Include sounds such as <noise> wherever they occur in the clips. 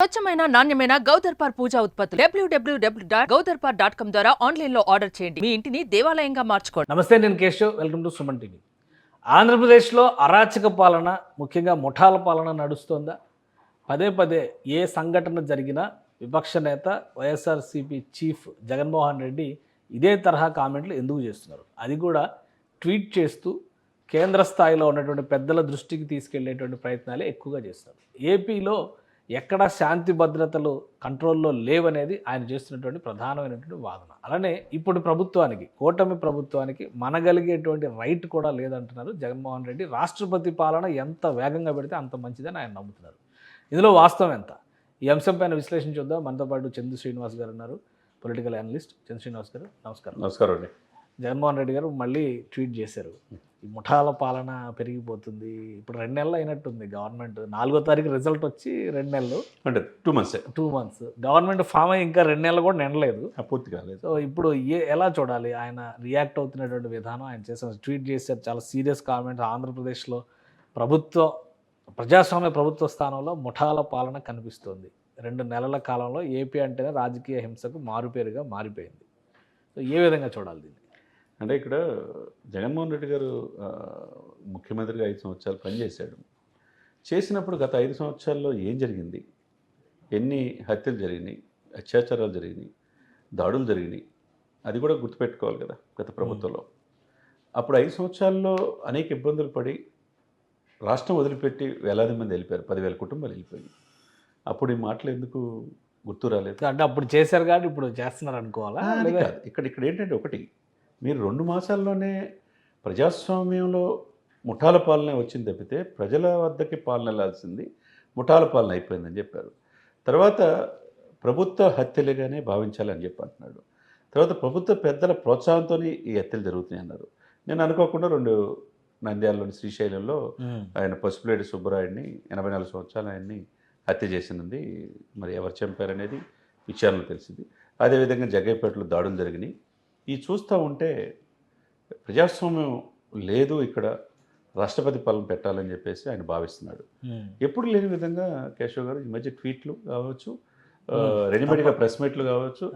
స్వచ్ఛమైన నాణ్యమైన గౌదర్పార్ పూజా ఉత్పత్తులు. W W W dot Gaudarpar dot com ద్వారా ఆన్లైన్లో ఆర్డర్ చేయండి. మీ ఇంటిని దేవాలయంగా మార్చుకోండి. నమస్తే నేను Keshav. Welcome to Suman TV. ఆంధ్రప్రదేశ్లో అరాచక పాలన ముఖ్యంగా ముఠాల పాలన నడుస్తోందా? పదే పదే ఏ సంఘటన జరిగినా విపక్ష నేత వైఎస్ఆర్సీపీ చీఫ్ జగన్మోహన్ రెడ్డి ఇదే తరహా కామెంట్లు ఎందుకు చేస్తున్నారు? అది కూడా ట్వీట్ చేస్తూ కేంద్ర స్థాయిలో ఉన్నటువంటి పెద్దల దృష్టికి తీసుకెళ్ళేటువంటి ప్రయత్నాలే ఎక్కువగా చేస్తారు ఏపీలో ఎక్కడ శాంతి భద్రతలు కంట్రోల్లో లేవనేది ఆయన చేస్తున్నటువంటి ప్రధానమైనటువంటి వాదన. అలానే ఇప్పుడు ప్రభుత్వానికి కూటమి ప్రభుత్వానికి మనగలిగేటువంటి రైట్ కూడా లేదంటున్నారు జగన్మోహన్ రెడ్డి. రాష్ట్రపతి పాలన ఎంత వేగంగా పెడితే అంత మంచిదని ఆయన నమ్ముతున్నారు. ఇందులో వాస్తవం ఎంత? ఈ అంశం పైన విశ్లేషణ చూద్దాం. మనతో పాటు చందు శ్రీనివాస్ గారు ఉన్నారు పొలిటికల్ అనలిస్ట్. చందు శ్రీనివాస్ గారు నమస్కారం. నమస్కారం అండి. జగన్మోహన్ రెడ్డి గారు మళ్ళీ ట్వీట్ చేశారు. ఈ ముఠాల పాలన పెరిగిపోతుంది. ఇప్పుడు రెండు నెలలు అయినట్టుంది గవర్నమెంట్. నాలుగో తారీఖు రిజల్ట్ వచ్చి రెండు నెలలు. అంటే two months. Two months. Government form అయ్యి ఇంకా రెండు నెలలు కూడా నిండలేదు పూర్తి కాలేదు. సో ఇప్పుడు ఏ ఎలా చూడాలి? ఆయన రియాక్ట్ అవుతున్నటువంటి విధానం ఆయన చేసిన ట్వీట్ చేశారు. చాలా సీరియస్ కామెంట్. ఆంధ్రప్రదేశ్లో ప్రభుత్వం ప్రజాస్వామ్య ప్రభుత్వ స్థానంలో ముఠాల పాలన కనిపిస్తోంది. రెండు నెలల కాలంలో ఏపీ అంటేనే రాజకీయ హింసకు మారుపేరుగా మారిపోయింది. సో ఏ విధంగా చూడాలి దీన్ని? అంటే ఇక్కడ జగన్మోహన్ రెడ్డి గారు ముఖ్యమంత్రిగా ఐదు సంవత్సరాలు పనిచేశాడు. చేసినప్పుడు గత ఐదు సంవత్సరాల్లో ఏం జరిగింది? ఎన్ని హత్యలు జరిగినాయి? అత్యాచారాలు జరిగినాయి? దాడులు జరిగినాయి? అది కూడా గుర్తుపెట్టుకోవాలి కదా గత ప్రభుత్వంలో. అప్పుడు ఐదు సంవత్సరాల్లో అనేక ఇబ్బందులు పడి రాష్ట్రం వదిలిపెట్టి వేలాది మంది వెళ్ళిపోయారు పదివేల కుటుంబాలు వెళ్ళిపోయాయి. అప్పుడు ఈ మాటలు ఎందుకు గుర్తు రాలేదు? అంటే అప్పుడు చేశారు కాబట్టి ఇప్పుడు చేస్తున్నారు అనుకోవాలా. ఇక్కడ ఇక్కడ ఏంటంటే ఒకటి మీరు రెండు మాసాల్లోనే ప్రజాస్వామ్యంలో ముఠాల పాలన వచ్చింది తప్పితే ప్రజల వద్దకి పాలన వెళ్ళాల్సింది ముఠాల పాలన అయిపోయిందని చెప్పారు. తర్వాత ప్రభుత్వ హత్యలుగానే భావించాలని చెప్పి అంటున్నాడు. తర్వాత ప్రభుత్వ పెద్దల ప్రోత్సాహంతో ఈ హత్యలు జరుగుతున్నాయి అన్నారు. నేను అనుకోకుండా రెండు నంద్యాలలోని శ్రీశైలంలో. ఆయన పసుపులేటి సుబ్బరాయుడిని ఎనభై నాలుగు సంవత్సరాలు ఆయన్ని హత్య చేసినది మరి ఎవరు చంపారనేది విచారణలో తెలిసింది. అదేవిధంగా జగ్గైపేటలో దాడులు జరిగినాయి. ఈ చూస్తూ ఉంటే ప్రజాస్వామ్యం లేదు ఇక్కడ. రాష్ట్రపతి పాలన పెట్టాలని చెప్పేసి ఆయన భావిస్తున్నాడు. ఉమ్. ఎప్పుడు లేని విధంగా కేశవ్ గారు ఈ మధ్య ట్వీట్లు కావచ్చు ఆ, Hmm. రెడీమేడ్గా ప్రెస్ మీట్లు కావచ్చు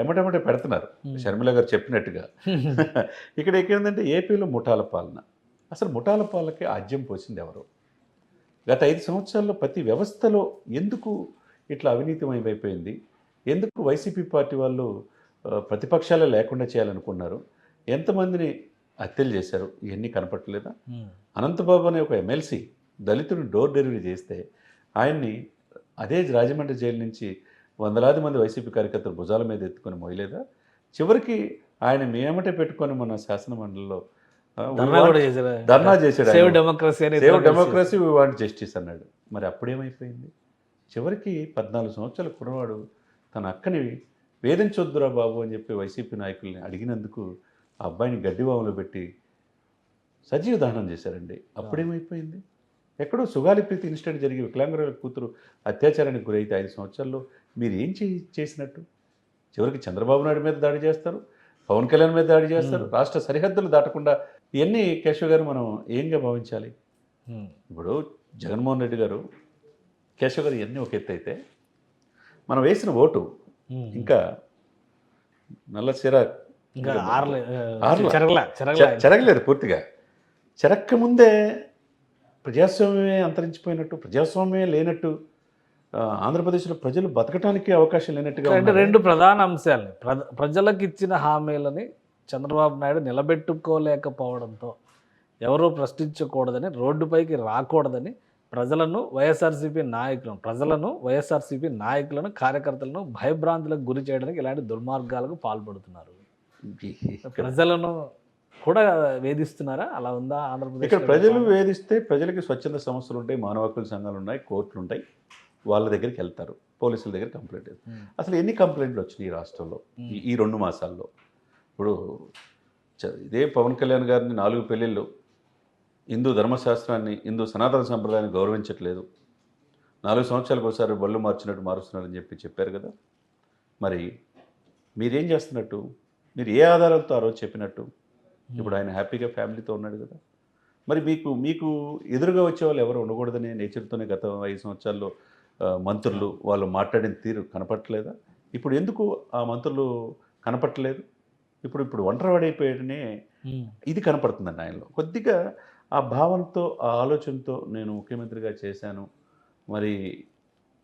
ఎమ్మటెమ్మటే పెడుతున్నారు. Hmm. షర్మిల గారు చెప్పినట్టుగా. <laughs> ఇక్కడ ఎక్కడంటే ఏపీలో ముఠాల పాలన. అసలు ముఠాల పాలనకి ఆజ్యం పోసింది ఎవరు? గత ఐదు సంవత్సరాల్లో ప్రతి వ్యవస్థలో ఎందుకు ఇట్లా అవినీతిమయమైపోయింది? ఎందుకు వైసీపీ పార్టీ వాళ్ళు ప్రతిపక్షాలే లేకుండా చేయాలనుకున్నారు. ఎంతమందిని హత్యలు చేశారు? ఇవన్నీ కనపట్టలేదా. అనంతబాబు అనే ఒక ఎమ్మెల్సీ దళితుడిని డోర్ డెలివరీ చేస్తే ఆయన్ని అదే రాజమండ్రి జైలు నుంచి వందలాది మంది వైసీపీ కార్యకర్తలు భుజాల మీద ఎత్తుకొని మోయలేదా? చివరికి ఆయన మేమటే పెట్టుకొని మన శాసన మండలిలో ధర్నా చేశాడు save. Democracy save democracy we want justice అన్నాడు. మరి అప్పుడేమైపోయింది? చివరికి పద్నాలుగు సంవత్సరాల కుర్రవాడు తన అక్కని వేధించొద్దురా బాబు అని చెప్పి వైసీపీ నాయకుల్ని అడిగినందుకు ఆ అబ్బాయిని గడ్డివాములో పెట్టి సజీవ దహనం చేశారండి అప్పుడేమైపోయింది ఎక్కడో సుగాలి ప్రీతి ఇన్సిడెంట్ జరిగి వికలాంగురాల కూతురు అత్యాచారానికి గురైతే ఐదు సంవత్సరాల్లో మీరు ఏం చే చేసినట్టు చివరికి చంద్రబాబు నాయుడు మీద దాడి చేస్తారు పవన్ కళ్యాణ్ మీద దాడి చేస్తారు రాష్ట్ర సరిహద్దులు దాటకుండా ఇవన్నీ కేశవ్ గారు మనం ఏంగా భావించాలి ఉమ్. ఇప్పుడు జగన్మోహన్ రెడ్డి గారు కేశవ్ గారు ఇవన్నీ ఒక ఎత్తు అయితే మనం వేసిన ఓటు. ఇంకా నల్ల సిర ఇంకా ఆరలే ఆరలే. చెరగలే చెరగలే చె- చెరగలేదు పూర్తిగా చెరక్క ముందే ప్రజాస్వామ్యమే అంతరించిపోయినట్టు ప్రజాస్వామ్యమే లేనట్టు ఆంధ్రప్రదేశ్లో ప్రజలు బతకటానికి అవకాశం లేనట్టుగా అంటే. రెండు ప్రధాన అంశాలని ప్ర- ప్రజలకు ఇచ్చిన హామీలని చంద్రబాబు నాయుడు నిలబెట్టుకోలేకపోవడంతో ఎవరూ ప్రశ్నించకూడదని రోడ్డుపైకి రాకూడదని ప్రజలను వైఎస్ఆర్సీపీ నాయకులను ప్రజలను వైఎస్ఆర్సీపీ నాయకులను కార్యకర్తలను భయభ్రాంతులకు గురి చేయడానికి ఇలాంటి దుర్మార్గాలకు పాల్పడుతున్నారు. ప్రజలను కూడా వేధిస్తున్నారా? అలా ఉందా ఆంధ్రప్రదేశ్ ఇక్కడ ప్రజలు వేధిస్తే ప్రజలకి స్వచ్ఛంద సంస్థలు ఉంటాయి మానవ హక్కుల సంఘాలు ఉన్నాయి కోర్టులు ఉంటాయి వాళ్ళ దగ్గరికి వెళ్తారు పోలీసుల దగ్గర కంప్లైంట్. అసలు ఎన్ని కంప్లైంట్లు వచ్చినాయి ఈ రాష్ట్రంలో? ఈ- రెండు మాసాల్లో. ఇప్పుడు ఇదే పవన్ కళ్యాణ్ గారిని నాలుగు పెళ్ళిళ్ళు హిందూ ధర్మశాస్త్రాన్ని హిందూ సనాతన సంప్రదాయాన్ని గౌరవించట్లేదు. నాలుగు సంవత్సరాలకు ఒకసారి బళ్ళు మార్చినట్టు మారుస్తున్నారని చెప్పి చెప్పారు కదా. మరి మీరేం చేస్తున్నట్టు? మీరు ఏ ఆధారాలతో ఆ రోజు చెప్పినట్టు? ఇప్పుడు ఆయన హ్యాపీగా ఫ్యామిలీతో ఉన్నాడు కదా. మరి మీకు మీకు ఎదురుగా వచ్చే వాళ్ళు ఎవరు ఉండకూడదనే నేచర్తోనే గత ఐదు సంవత్సరాల్లో మంత్రులు వాళ్ళు మాట్లాడిన తీరు కనపట్టలేదా? ఇప్పుడు ఎందుకు ఆ మంత్రులు కనపట్టలేదు? ఇప్పుడు ఇప్పుడు ఒంటరివాడైపోయాడనే ఇది కనపడుతుందండి ఆయనలో. కొద్దిగా ఆ భావంతో ఆ ఆలోచనతో నేను ముఖ్యమంత్రిగా చేశాను. మరి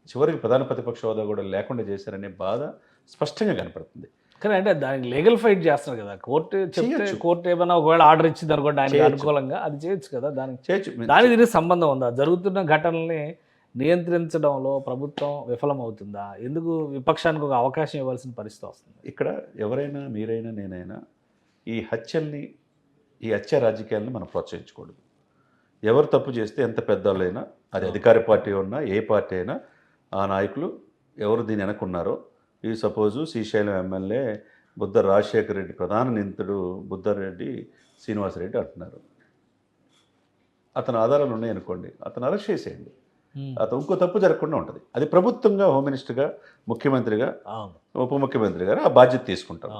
చివరికి ప్రధాన ప్రతిపక్ష హోదా కూడా లేకుండా చేశారనే బాధ స్పష్టంగా కనపడుతుంది. కానీ అంటే దానికి లీగల్ ఫైట్ చేస్తున్నారు కదా. కోర్టు చెప్తే చేయొచ్చు. కోర్టు ఏమైనా ఒకవేళ ఆర్డర్ ఇచ్చింది అనుకోండి ఆయనకి చేయొచ్చు. అనుకూలంగా అది చేయొచ్చు కదా దానికి. చేయొచ్చు. దానికి దీనికి సంబంధం ఉందా? జరుగుతున్న ఘటనల్ని నియంత్రించడంలో ప్రభుత్వం విఫలమవుతుందా? ఎందుకు విపక్షానికి ఒక అవకాశం ఇవ్వాల్సిన పరిస్థితి వస్తుంది? ఇక్కడ ఎవరైనా మీరైనా నేనైనా ఈ హత్యల్ని ఈ హత్య రాజకీయాలను మనం ప్రోత్సహించకూడదు. ఎవరు తప్పు చేస్తే ఎంత పెద్దవాళ్ళైనా అది అధికార పార్టీ ఉన్నా ఏ పార్టీ అయినా ఆ నాయకులు ఎవరు దీని వెనకున్నారో ఈ సపోజు శ్రీశైలం ఎమ్మెల్యే బుద్ధ రాజశేఖర రెడ్డి ప్రధాన నిందితుడు బుద్ధారెడ్డి శ్రీనివాసరెడ్డి అంటున్నారు. అతని ఆధారాలు ఉన్నాయనుకోండి అతను అరెస్ట్ చేసేయండి. అతను ఇంకో తప్పు జరగకుండా ఉంటుంది. అది ప్రభుత్వంగా హోమ్ మినిస్టర్గా ముఖ్యమంత్రిగా ఉప ముఖ్యమంత్రి గారు ఆ బాధ్యత తీసుకుంటారు.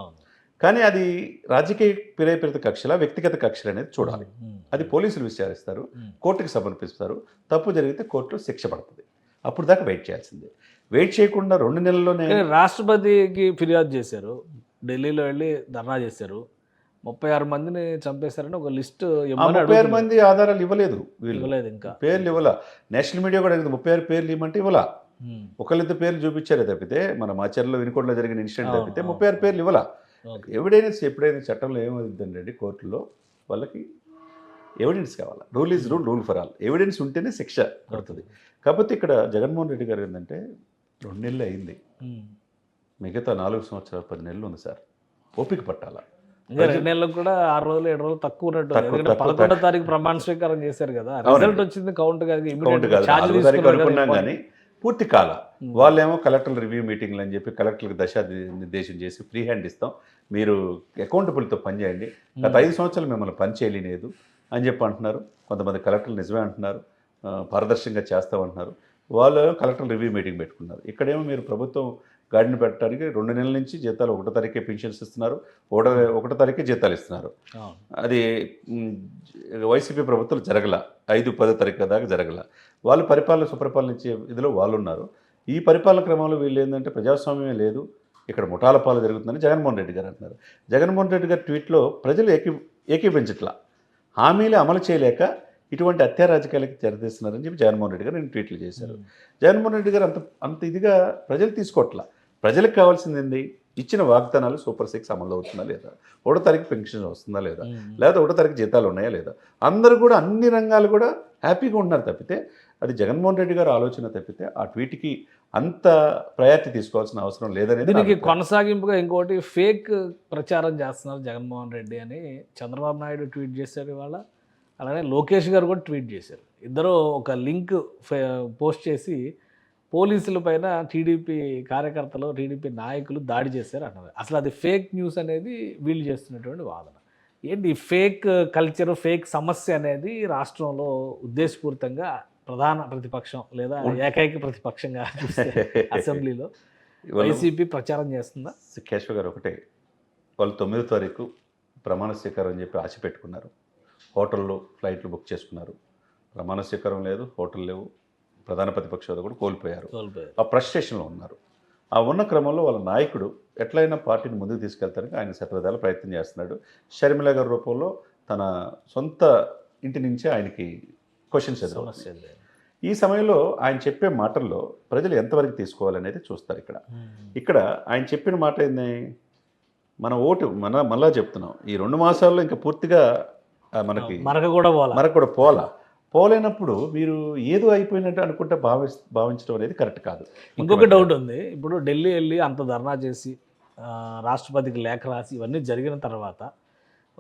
కానీ అది రాజకీయ ప్రేరేపిత కక్షల వ్యక్తిగత కక్షలు అనేది చూడాలి. అది పోలీసులు విచారిస్తారు. కోర్టుకి సమర్పిస్తారు తప్పు జరిగితే కోర్టులో శిక్ష పడుతుంది అప్పుడు దాకా వెయిట్ చేయాల్సిందే వెయిట్ చేయకుండా రెండు నెలల్లోనే రాష్ట్రపతికి ఫిర్యాదు చేశారు ఢిల్లీలో వెళ్ళి ధర్నా చేశారు ముప్పై ఆరు మందిని చంపేశారని ఒక లిస్ట్ ముప్పై ఆరు మంది ఆధారాలు ఇవ్వలేదు వీళ్ళు ఇవ్వలేదు ఇంకా పేర్లు ఇవ్వాల నేషనల్ మీడియా కూడా ముప్పై ఆరు పేర్లు ఇవ్వమంటే ఇవ్వాల. ఒకళ్ళిద్దరు పేర్లు చూపించారే తప్పితే మన మాచర్లో వినుకోట్లో జరిగిన ఇన్సిడెంట్ తప్పితే. ముప్పై ఆరు పేర్లు ఇవ్వాల. ఎవిడెన్స్ ఎప్పుడైనా చట్టంలో ఏమవుతుందండి కోర్టులో? వాళ్ళకి ఎవిడెన్స్ కావాలి? Rule is rule rule for all. Evidence ఉంటేనే శిక్ష పడుతుంది. కాకపోతే ఇక్కడ జగన్మోహన్ రెడ్డి గారు ఏంటంటే రెండు నెలలు అయింది. మిగతా నాలుగు సంవత్సరాలు పది నెలలు ఉంది సార్. ఓపిక పట్టాల? ఇంకా రెండు నెలలకు కూడా ఆరు రోజులు ఏడు రోజులు తక్కువ ఉన్నట్టు ఎందుకంటే పదకొండో తారీఖు. ప్రమాణ స్వీకారం చేశారు కదా. రిజల్ట్ వచ్చింది కౌంట్ కాదు. అనుకున్నాం. కానీ పూర్తి కాల. వాళ్ళేమో కలెక్టర్ రివ్యూ మీటింగ్లు అని చెప్పి కలెక్టర్లకు దశ నిర్దేశం చేసి ఫ్రీ హ్యాండ్ ఇస్తాం. మీరు అకౌంటబుల్తో పనిచేయండి గత ఐదు సంవత్సరాలు మిమ్మల్ని పని చేయలేదు అని చెప్పి అంటున్నారు. కొంతమంది కలెక్టర్లు నిజమే అంటున్నారు. పారదర్శకంగా చేస్తామంటున్నారు. వాళ్ళు కలెక్టర్ రివ్యూ మీటింగ్ పెట్టుకున్నారు. ఇక్కడేమో మీరు ప్రభుత్వం గాడిని పెట్టడానికి రెండు నెలల నుంచి జీతాలు ఒకటో తారీఖే పెన్షన్స్ ఇస్తున్నారు. ఒకటో ఒకటో తారీఖే జీతాలు ఇస్తున్నారు. అది వైసీపీ ప్రభుత్వం జరగల. ఐదు పదో తారీఖు దాకా జరగల. వాళ్ళు పరిపాలన సుపరిపాలన ఇచ్చే ఇదిలో వాళ్ళు ఉన్నారు. ఈ పరిపాలన క్రమంలో వీళ్ళు ఏంటంటే ప్రజాస్వామ్యమే లేదు. ఇక్కడ ముఠాల పాలు జరుగుతుందని జగన్మోహన్ రెడ్డి గారు అంటున్నారు. జగన్మోహన్ రెడ్డి గారి ట్వీట్లో ప్రజలు ఏకీ ఏకీపించట్లా. హామీలు అమలు చేయలేక ఇటువంటి హత్యా రాజకీయాలకు తెరతీస్తున్నారని చెప్పి జగన్మోహన్ రెడ్డి గారు నేను ట్వీట్లు చేశారు. జగన్మోహన్ రెడ్డి గారు అంత అంత ఇదిగా ప్రజలు తీసుకోవట్లా ప్రజలకు కావాల్సింది ఏంది? ఇచ్చిన వాగ్దానాలు సూపర్ సిక్స్ అమలు అవుతుందా లేదా? ఒకటో తారీఖు పెన్షన్ వస్తుందా లేదా. లేదా ఒకటో తారీఖు జీతాలు ఉన్నాయా లేదా? అందరూ కూడా అన్ని రంగాలు కూడా హ్యాపీగా ఉన్నారు తప్పితే అది జగన్మోహన్ రెడ్డి గారు ఆలోచన తప్పితే ఆ ట్వీట్కి అంత ప్రయారిటీ తీసుకోవాల్సిన అవసరం లేదనేది దీనికి. కొనసాగింపుగా ఇంకోటి ఫేక్ ప్రచారం చేస్తున్నారు జగన్మోహన్ రెడ్డి అని చంద్రబాబు నాయుడు ట్వీట్ చేశారు ఇవాళ. అలానే లోకేష్ గారు కూడా ట్వీట్ చేశారు. ఇద్దరు ఒక లింక్ పోస్ట్ చేసి పోలీసుల పైన టీడీపీ కార్యకర్తలు టీడీపీ నాయకులు దాడి చేశారు అన్నారు అసలు అది ఫేక్ న్యూస్ అనేది వీళ్ళు చేస్తున్నటువంటి వాదన. ఏంటి ఫేక్ కల్చర్ ఫేక్ సమస్య అనేది రాష్ట్రంలో ఉద్దేశపూరితంగా ప్రధాన ప్రతిపక్షం లేదా ఏకైక ప్రతిపక్షంగా <laughs> అసెంబ్లీలో వైసీపీ ప్రచారం చేస్తుందా? కేశవ గారు ఒకటే. వాళ్ళు తొమ్మిదో తారీఖు ప్రమాణ స్వీకారం అని చెప్పి ఆశ పెట్టుకున్నారు. హోటల్లో ఫ్లైట్లు బుక్ చేసుకున్నారు. ప్రమాణ స్వీకారం లేదు హోటల్ లేవు. ప్రధాన ప్రతిపక్ష హోదా కూడా కోల్పోయారు. ఆ ఫ్రస్ట్రేషన్లో ఉన్నారు. ఆ ఉన్న క్రమంలో వాళ్ళ నాయకుడు ఎట్లయినా పార్టీని ముందుకు తీసుకెళ్తానికి ఆయన శతవిధాల ప్రయత్నం చేస్తున్నాడు. షర్మిల గారి రూపంలో తన సొంత ఇంటి నుంచే ఆయనకి క్వశ్చన్స్ లేదు. ఈ సమయంలో ఆయన చెప్పే మాటల్లో ప్రజలు ఎంతవరకు తీసుకోవాలనేది చూస్తారు ఇక్కడ. ఇక్కడ ఆయన చెప్పిన మాట ఏంది? మన ఓటు మన మళ్ళా చెప్తున్నాం. ఈ రెండు మాసాల్లో ఇంకా పూర్తిగా మనకి మనకు కూడా పోలా మనకు కూడా పోలా పోలేనప్పుడు మీరు ఏదో అయిపోయినట్టు అనుకుంటే భావి భావించడం అనేది కరెక్ట్ కాదు. ఇంకొక డౌట్ ఉంది. ఇప్పుడు ఢిల్లీ వెళ్ళి అంత ధర్నా చేసి రాష్ట్రపతికి లేఖ రాసి ఇవన్నీ జరిగిన తర్వాత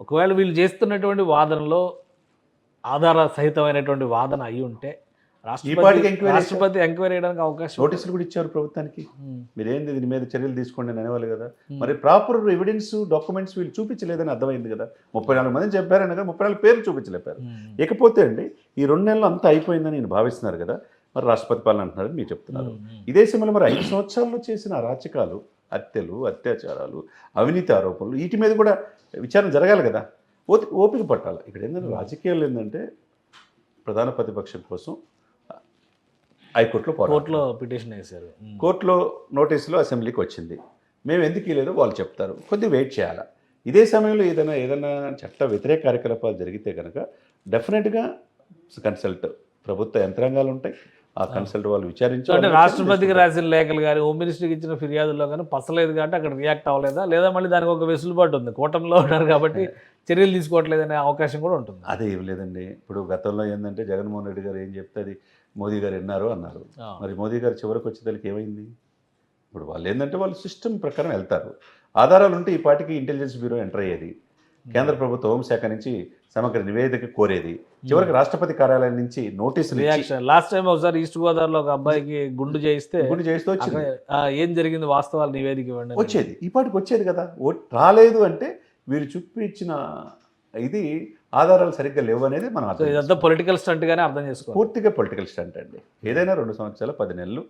ఒకవేళ వీళ్ళు చేస్తున్నటువంటి వాదనలో ఆధార సహితమైనటువంటి వాదన అయి ఉంటే రాష్ట్రపతి ఎంక్వైరీ చేయడానికి అవకాశం. నోటీసులు కూడా ఇచ్చారు ప్రభుత్వానికి. మీరేంది దీని మీద చర్యలు తీసుకోండి అని అనేవాళ్ళు కదా. మరి ప్రాపర్ ఎవిడెన్స్ డాక్యుమెంట్స్ వీళ్ళు చూపించలేదని అర్థమైంది కదా. ముప్పై నాలుగు మంది చెప్పారని కదా ముప్పై నాలుగు పేర్లు చూపించలేపారు. ఇకపోతే అండి ఈ రెండు నెలలు అంతా అయిపోయిందని నేను భావిస్తున్నారు కదా. మరి రాష్ట్రపతి పాలన అంటున్నారని మీరు చెప్తున్నారు. ఇదే సమయంలో మరి ఐదు సంవత్సరాల్లో చేసిన అరాచకాలు హత్యలు అత్యాచారాలు అవినీతి ఆరోపణలు వీటి మీద కూడా విచారణ జరగాలి కదా. ఓపి ఓపిక పట్టాలి. ఇక్కడ ఏంటంటే రాజకీయాలు ఏంటంటే ప్రధాన ప్రతిపక్షం కోసం హైకోర్టులో కోర్టులో పిటిషన్ వేశారు. కోర్టులో నోటీసులు అసెంబ్లీకి వచ్చింది. మేము ఎందుకు ఇవ్వలేదో వాళ్ళు చెప్తారు. కొద్దిగా వెయిట్ చేయాలి? ఇదే సమయంలో ఏదైనా ఏదైనా చట్ట వ్యతిరేక కార్యకలాపాలు జరిగితే కనుక డెఫినెట్గా కన్సల్ట్ ప్రభుత్వ యంత్రాంగాలు ఉంటాయి. ఆ కన్సల్ట్ వాళ్ళు విచారించి సో అంటే రాష్ట్రపతికి రాసిన లేఖలు కానీ హోమ్ మినిస్టర్కి ఇచ్చిన ఫిర్యాదుల్లో కానీ పసలేదు కాబట్టి అక్కడ రియాక్ట్ అవ్వలేదా? లేదా మళ్ళీ దానికి ఒక వెసులుబాటు ఉంది? కూటమిలో ఉన్నారు కాబట్టి <laughs> చర్యలు తీసుకోవట్లేదనే అవకాశం కూడా ఉంటుంది. అదే ఏం లేదండి. ఇప్పుడు గతంలో ఏంటంటే జగన్మోహన్ రెడ్డి గారు ఏం చెప్తే అది మోదీ గారు విన్నారు అన్నారు. మరి మోదీ గారు చివరికి వచ్చేదానికి ఏమైంది? ఇప్పుడు వాళ్ళు ఏంటంటే వాళ్ళు సిస్టమ్ ప్రకారం వెళ్తారు. ఆధారాలు ఉంటే ఈ పాటికి ఇంటెలిజెన్స్ బ్యూరో ఎంటర్ అయ్యేది. కేంద్ర ప్రభుత్వ హోంశాఖ నుంచి సమగ్ర నివేదిక కోరేది. చివరికి రాష్ట్రపతి కార్యాలయం నుంచి నోటీసులు లాస్ట్ టైం ఒకసారి ఈస్ట్ గోదావరిలో ఒక అబ్బాయికి గుండు చేయిస్తే గుండు చేస్తూ వచ్చింది. ఏం జరిగింది? వాస్తవాలు నివేదిక ఇవ్వండి. వచ్చేది. ఈ పాటికి వచ్చేది కదా. రాలేదు అంటే వీరు చూపించిన ఇది ఆధారాలు సరిగ్గా లేవు అనేది మనం అర్థం ఇదంతా పొలిటికల్ స్టంట్ గానే అర్థం చేసుకోవాలి. పూర్తిగా పొలిటికల్ స్టంట్ అండి. ఏదైనా రెండు సంవత్సరాలు పది నెలలు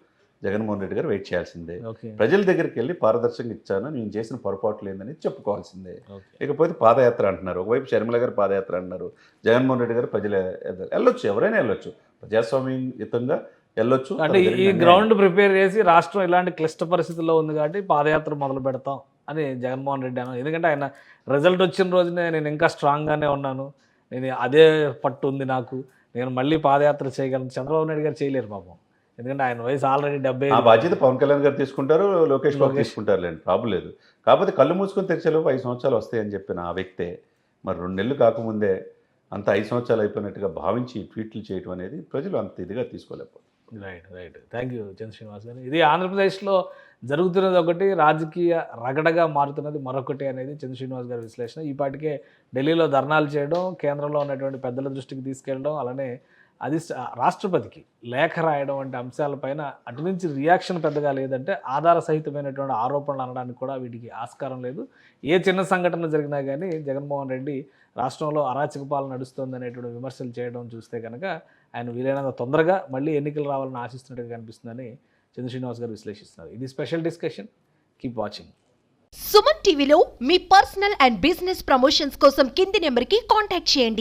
జగన్మోహన్ రెడ్డి గారు వెయిట్ చేయాల్సిందే. ప్రజల దగ్గరికి వెళ్ళి పారదర్శకంగా ఇచ్చాను నేను చేసిన పొరపాట్లు ఏందని చెప్పుకోవాల్సిందే. ఇకపోతే పాదయాత్ర అంటున్నారు. ఒకవైపు షర్మిల గారు పాదయాత్ర అంటున్నారు. జగన్మోహన్ రెడ్డి గారు ప్రజల వెళ్ళొచ్చు ఎవరైనా వెళ్ళొచ్చు. ప్రజాస్వామ్యయుతంగా వెళ్ళొచ్చు. అంటే ఈ- గ్రౌండ్ ప్రిపేర్ చేసి రాష్ట్రం ఇలాంటి క్లిష్ట పరిస్థితుల్లో ఉంది కాబట్టి పాదయాత్ర మొదలు పెడతాం. అని జగన్మోహన్ రెడ్డి అన్నారు ఎందుకంటే ఆయన రిజల్ట్ వచ్చిన రోజునే నేను ఇంకా స్ట్రాంగ్గానే ఉన్నాను. నేను అదే పట్టు ఉంది నాకు. నేను మళ్ళీ పాదయాత్ర చేయగలను. చంద్రబాబు నాయుడు గారు చేయలేరు పాపం. ఎందుకంటే ఆయన వయసు ఆల్రెడీ డెబ్బై ఆ బాధ్యత పవన్ కళ్యాణ్ గారు తీసుకుంటారు లోకేష్ బాబు తీసుకుంటారు లేండి ప్రాబ్లం లేదు. కాకపోతే కళ్ళు మూసుకొని తెరిచేలోపు ఐదు సంవత్సరాలు వస్తాయని చెప్పిన ఆ వ్యక్తే మరి రెండు నెలలు కాకముందే అంత ఐదు సంవత్సరాలు అయిపోయినట్టుగా భావించి ట్వీట్లు చేయడం అనేది ప్రజలు అంత ఇదిగా తీసుకోలేకపోతారు right right thank you Chandra Srinivas గారు. ఇది ఆంధ్రప్రదేశ్లో జరుగుతున్నది ఒకటి రాజకీయ రగడగా మారుతున్నది మరొకటి అనేది చంద్ర శ్రీనివాస్ గారి విశ్లేషణ. ఈపాటికే ఢిల్లీలో ధర్నాలు చేయడం కేంద్రంలో ఉన్నటువంటి పెద్దల దృష్టికి తీసుకెళ్ళడం అలానే అది రాష్ట్రపతికి లేఖ రాయడం వంటి అంశాలపైన అటు నుంచి రియాక్షన్ పెద్దగా లేదంటే ఆధార సహితమైనటువంటి ఆరోపణలు అనడానికి కూడా వీటికి ఆస్కారం లేదు. ఏ చిన్న సంఘటన జరిగినా కానీ జగన్మోహన్ రెడ్డి రాష్ట్రంలో అరాచక పాలన నడుస్తుంది అనేటువంటి విమర్శలు చేయడం చూస్తే కనుక ఆయన వీలైనంత తొందరగా మళ్ళీ ఎన్నికలు రావాలని ఆశిస్తున్నట్టుగా కనిపిస్తుందని చంద్ర శ్రీనివాస్ గారు విశ్లేషిస్తున్నారు. ఇది special discussion. Keep watching Suman టీవీలో మీ పర్సనల్ అండ్ బిజినెస్ ప్రమోషన్స్ కోసం కింది నెంబర్కి కాంటాక్ట్ చేయండి.